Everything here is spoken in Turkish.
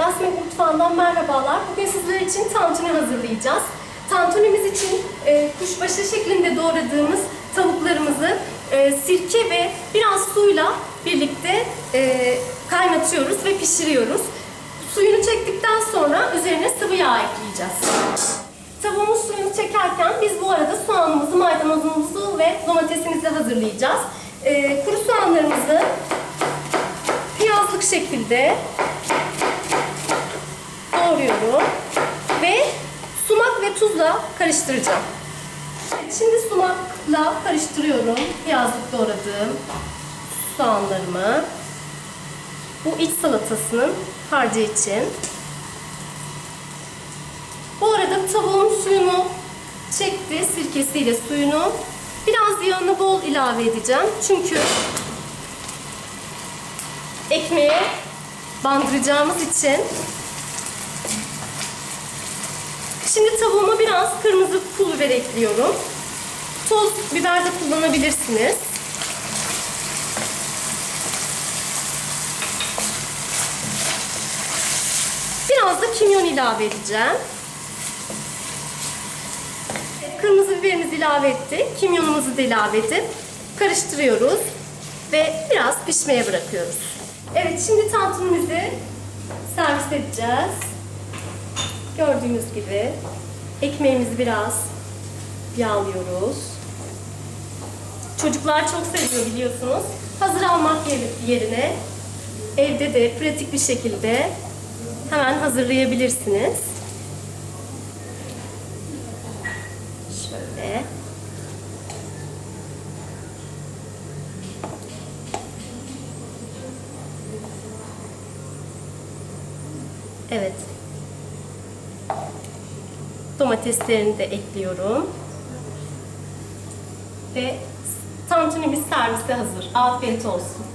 Gasmet Mutfağı'ndan merhabalar. Bugün sizler için tantuni hazırlayacağız. Tantunimiz için e, kuşbaşı şeklinde doğradığımız tavuklarımızı e, sirke ve biraz suyla birlikte e, kaynatıyoruz ve pişiriyoruz. Suyunu çektikten sonra üzerine sıvı yağ ekleyeceğiz. Tavuğumuz suyunu çekerken biz bu arada soğanımızı, maydanozumuzu ve domatesimizi hazırlayacağız. E, kuru soğanlarımızı piyazlık şekilde doğruyorum ve tuzla karıştıracağım. Şimdi sumakla karıştırıyorum piyazlık doğradığım soğanlarımı. Bu iç salatasının harcı için. Bu arada tavuğum suyunu çekti sirkesiyle suyunu. Biraz yağını bol ilave edeceğim. Çünkü ekmeğe bandıracağımız için Şimdi tavuğuma biraz kırmızı pul biber ekliyorum. Toz biber de kullanabilirsiniz. Biraz da kimyon ilave edeceğim. Kırmızı biberimizi ilave ettik. Kimyonumuzu da ilave edip karıştırıyoruz. Ve biraz pişmeye bırakıyoruz. Evet şimdi tantunimizi servis edeceğiz. Gördüğünüz gibi ekmeğimizi biraz yağlıyoruz. Çocuklar çok seviyor biliyorsunuz. Hazır almak yerine evde de pratik bir şekilde hemen hazırlayabilirsiniz. Şöyle. Evet. Domateslerini de ekliyorum. Ve tantunimiz servise hazır. Afiyet olsun.